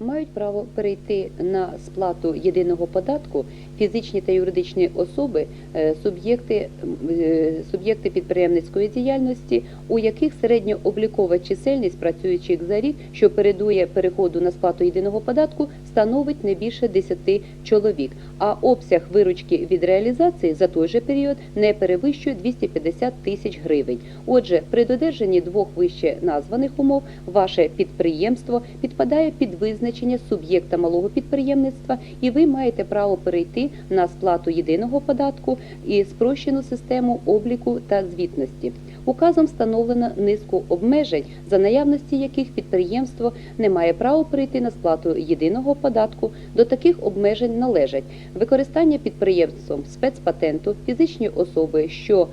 мають право перейти на сплату єдиного податку фізичні та юридичні особи, е, суб'єкти, е, суб'єкти підприємницької діяльності, у яких середньооблікова чисельність працюючих за рік, що передує переходу на сплату єдиного податку, становить не більше 10 чоловік, а обсяг виручки від реалізації за той же період не перевищує 250 тисяч гривень. Отже, при додержанні двох вище названих умов ваше підприємство підпадає під визначення суб'єкта малого підприємництва, і ви маєте право перейти на сплату єдиного податку і спрощену систему обліку та звітності. Указом встановлено низку обмежень, за наявності яких підприємство не має права прийти на сплату єдиного податку. До таких обмежень належать використання підприємством спецпатенту, фізичні особи, що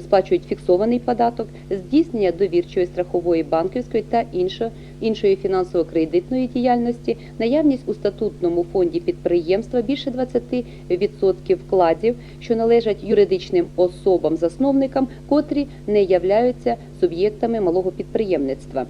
сплачують фіксований податок, здійснення довірчої страхової банківської та іншої іншої фінансово-кредитної діяльності, наявність у статутному фонді підприємства більше 20% вкладів, що належать юридичним особам-засновникам, котрі не являються суб'єктами малого підприємництва.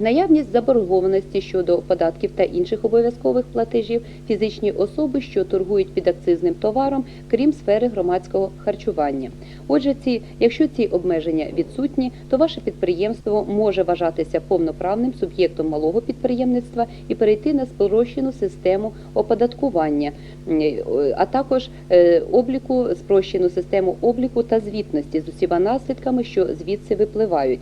Наявність заборгованості щодо податків та інших обов'язкових платежів фізичні особи, що торгують підакцизним товаром, крім сфери громадського харчування. Отже, ці, якщо ці обмеження відсутні, то ваше підприємство може вважатися повноправним суб'єктом малого підприємництва і перейти на спрощену систему оподаткування, е, а також е, обліку спрощену систему обліку та звітності з усіма наслідками, що звідси випливають.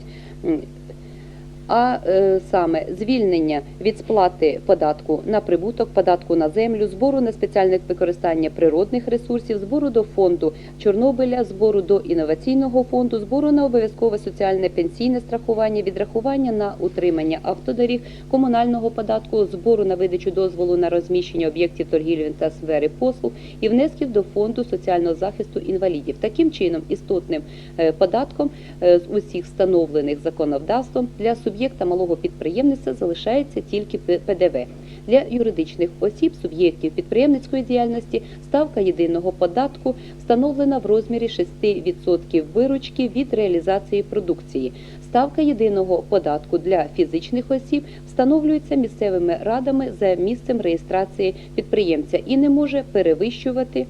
А е, саме звільнення від сплати податку на прибуток, податку на землю, збору на спеціальне використання природних ресурсів, збору до фонду Чорнобиля, збору до інноваційного фонду, збору на обов'язкове соціальне пенсійне страхування, відрахування на утримання автодоріг, комунального податку, збору на видачу дозволу на розміщення об'єктів торгівлі та сфери послуг і внесків до фонду соціального захисту інвалідів. Таким чином, істотним е, податком е, з усіх встановлених законодавством для суб'єкта малого підприємництва залишається тільки ПДВ. Для юридичних осіб, суб'єктів підприємницької діяльності ставка єдиного податку встановлена в розмірі 6% виручки від реалізації продукції. Ставка єдиного податку для фізичних осіб встановлюється місцевими радами за місцем реєстрації підприємця і не може перевищувати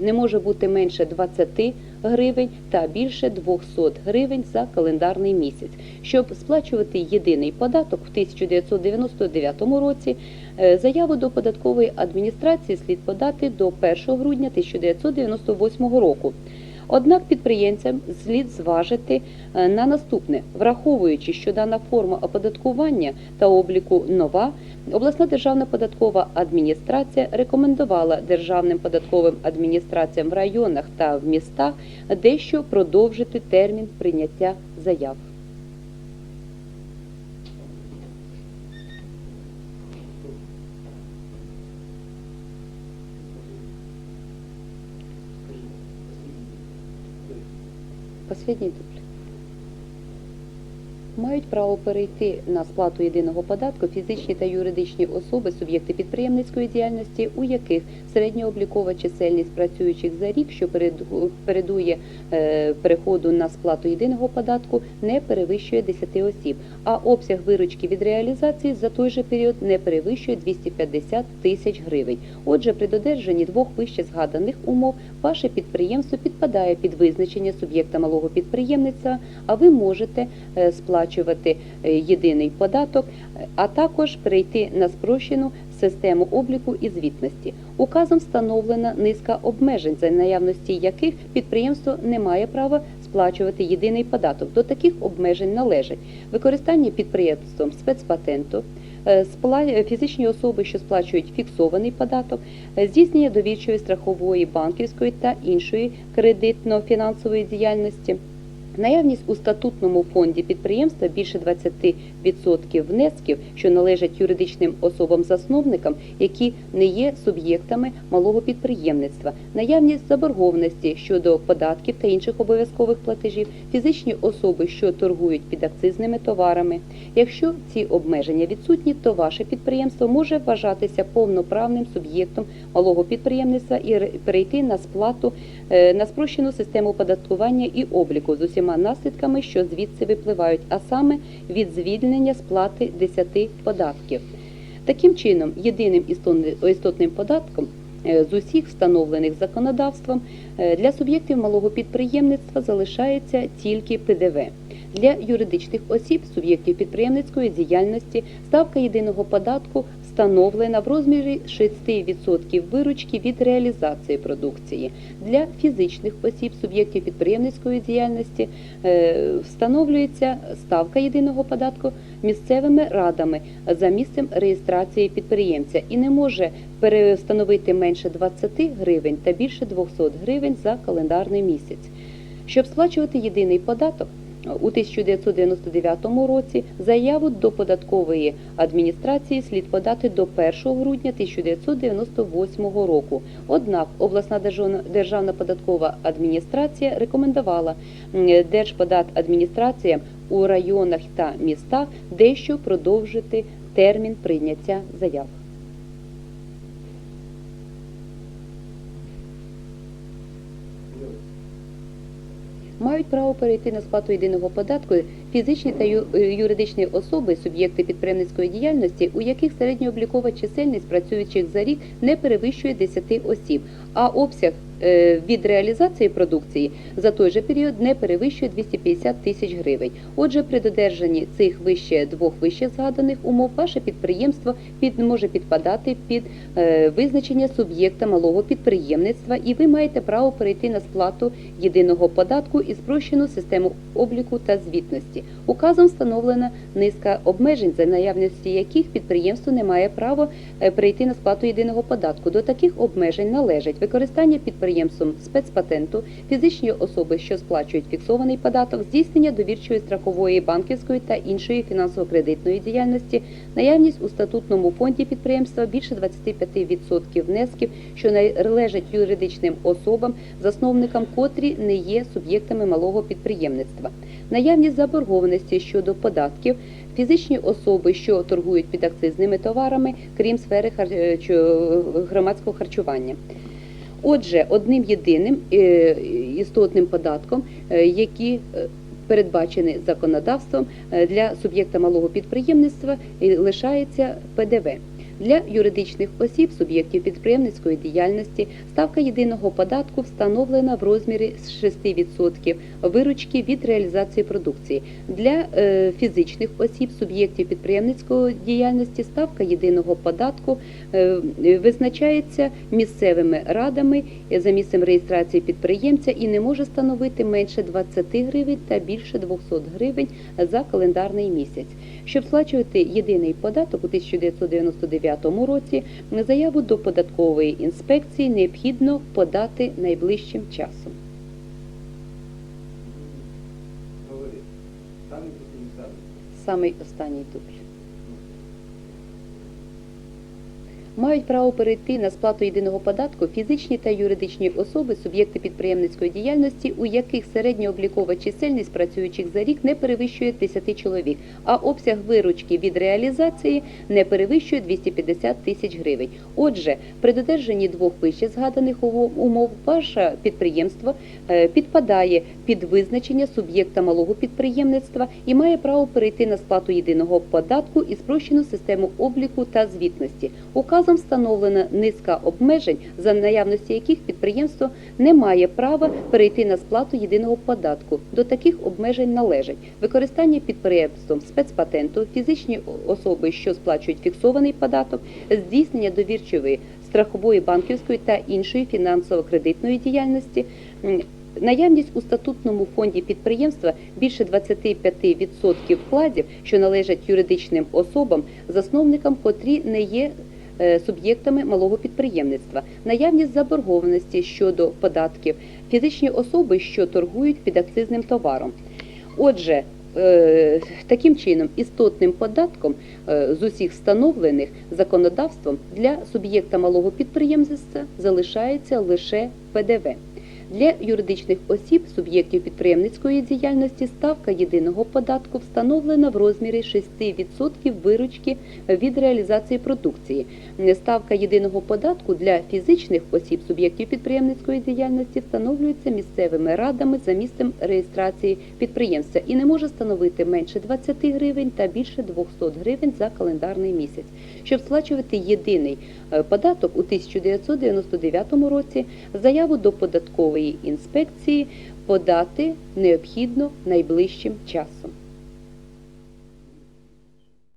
не може бути менше 20 гривень та більше 200 гривень за календарний місяць. Щоб сплачувати єдиний податок в 1999 році, е, заяву до податкової адміністрації слід подати до 1 грудня 1998 року. Однак підприємцям слід зважити е, на наступне, враховуючи, що дана форма оподаткування та обліку нова, обласна державна податкова адміністрація рекомендувала державним податковим адміністраціям в районах та в містах дещо продовжити термін прийняття заяв. Последній дубль. Мають право перейти на сплату єдиного податку фізичні та юридичні особи, суб'єкти підприємницької діяльності, у яких середньооблікова чисельність працюючих за рік, що передує е, переходу на сплату єдиного податку, не перевищує 10 осіб, а обсяг виручки від реалізації за той же період не перевищує 250 тисяч гривень. Отже, при додержанні двох вище згаданих умов ваше підприємство підпадає під визначення суб'єкта малого підприємництва, а ви можете е, сплачувати е, єдиний податок, е, а також перейти на спрощену систему обліку і звітності. Указом встановлена низка обмежень, за наявності яких підприємство не має права сплачувати єдиний податок. До таких обмежень належать використання підприємством спецпатенту, е, фізичні особи, що сплачують фіксований податок, е, здійснення довірчої страхової, банківської та іншої кредитно-фінансової діяльності. Наявність у статутному фонді підприємства більше 20% внесків, що належать юридичним особам-засновникам, які не є суб'єктами малого підприємництва, наявність заборгованості щодо податків та інших обов'язкових платежів, фізичні особи, що торгують підакцизними товарами. Якщо ці обмеження відсутні, то ваше підприємство може вважатися повноправним суб'єктом малого підприємництва і перейти на сплату е, на спрощену систему оподаткування і обліку з усіма наслідками, що звідси випливають, а саме від звільнення сплати 10 податків. Таким чином, єдиним істотним податком е, з усіх встановлених законодавством е, для суб'єктів малого підприємництва залишається тільки ПДВ. Для юридичних осіб, суб'єктів підприємницької діяльності, ставка єдиного податку встановлена в розмірі 6% виручки від реалізації продукції. Для фізичних осіб, суб'єктів підприємницької діяльності е, встановлюється ставка єдиного податку місцевими радами за місцем реєстрації підприємця і не може перестановити менше 20 гривень та більше 200 гривень за календарний місяць. Щоб сплачувати єдиний податок, у 1999 році заяву до податкової адміністрації слід подати до 1 грудня 1998 року. Однак обласна державна- податкова адміністрація рекомендувала Держподатадміністраціям у районах та містах дещо продовжити термін прийняття заяв. Мають право перейти на сплату єдиного податку фізичні та е, юридичні особи, суб'єкти підприємницької діяльності, у яких середньооблікова чисельність працюючих за рік не перевищує 10 осіб, а обсяг від реалізації продукції за той же період не перевищує 250 тисяч гривень. Отже, при додержанні цих вище двох вище згаданих умов ваше підприємство під може підпадати під е, визначення суб'єкта малого підприємництва, і ви маєте право перейти на сплату єдиного податку і спрощену систему обліку та звітності. Указом встановлена низка обмежень, за наявності яких підприємство не має права е, перейти на сплату єдиного податку. До таких обмежень належать використання підприємством спецпатенту, фізичні особи, що сплачують фіксований податок, здійснення довірчої страхової, банківської та іншої фінансово-кредитної діяльності, наявність у статутному фонді підприємства більше 25% внесків, що належать юридичним особам, засновникам котрі не є суб'єктами малого підприємництва, наявність заборгованості щодо податків. Фізичні особи, що торгують підакцизними товарами, крім сфери е, громадського харчування. Отже, одним єдиним е, істотним податком, е, який е, передбачений законодавством для суб'єкта малого підприємництва, лишається ПДВ. Для юридичних осіб, суб'єктів підприємницької діяльності, ставка єдиного податку встановлена в розмірі з 6% виручки від реалізації продукції. Для е, фізичних осіб, суб'єктів підприємницької діяльності, ставка єдиного податку е, визначається місцевими радами за місцем реєстрації підприємця і не може становити менше 20 гривень та більше 200 гривень за календарний місяць. Щоб сплачувати єдиний податок у 1999 році, заяву до податкової інспекції необхідно подати найближчим часом. Самий останній дубль. Мають право перейти на сплату єдиного податку фізичні та юридичні особи, суб'єкти підприємницької діяльності, у яких середньооблікова чисельність працюючих за рік не перевищує 10 чоловік, а обсяг виручки від реалізації не перевищує 250 тисяч гривень. Отже, при додержанні двох вище згаданих умов ваше підприємство е, підпадає під визначення суб'єкта малого підприємництва і має право перейти на сплату єдиного податку і спрощену систему обліку та звітності. Указом встановлена низка обмежень, за наявності яких підприємство не має права перейти на сплату єдиного податку. До таких обмежень належать використання підприємством спецпатенту, фізичні особи, що сплачують фіксований податок, здійснення довірчої страхової, банківської та іншої фінансово-кредитної діяльності. Наявність у статутному фонді підприємства більше 25% вкладів, що належать юридичним особам, засновникам, котрі не є суб'єктами малого підприємництва, наявність заборгованості щодо податків, фізичні особи, що торгують підакцизним товаром. Отже, е, таким чином істотним податком е, з усіх встановлених законодавством для суб'єкта малого підприємництва залишається лише ПДВ. Для юридичних осіб, суб'єктів підприємницької діяльності, ставка єдиного податку встановлена в розмірі 6% виручки від реалізації продукції. Ставка єдиного податку для фізичних осіб, суб'єктів підприємницької діяльності встановлюється місцевими радами за місцем реєстрації підприємства і не може становити менше 20 гривень та більше 200 гривень за календарний місяць. Щоб сплачувати єдиний е, податок у 1999 році, заяву до податкової інспекції подати необхідно найближчим часом.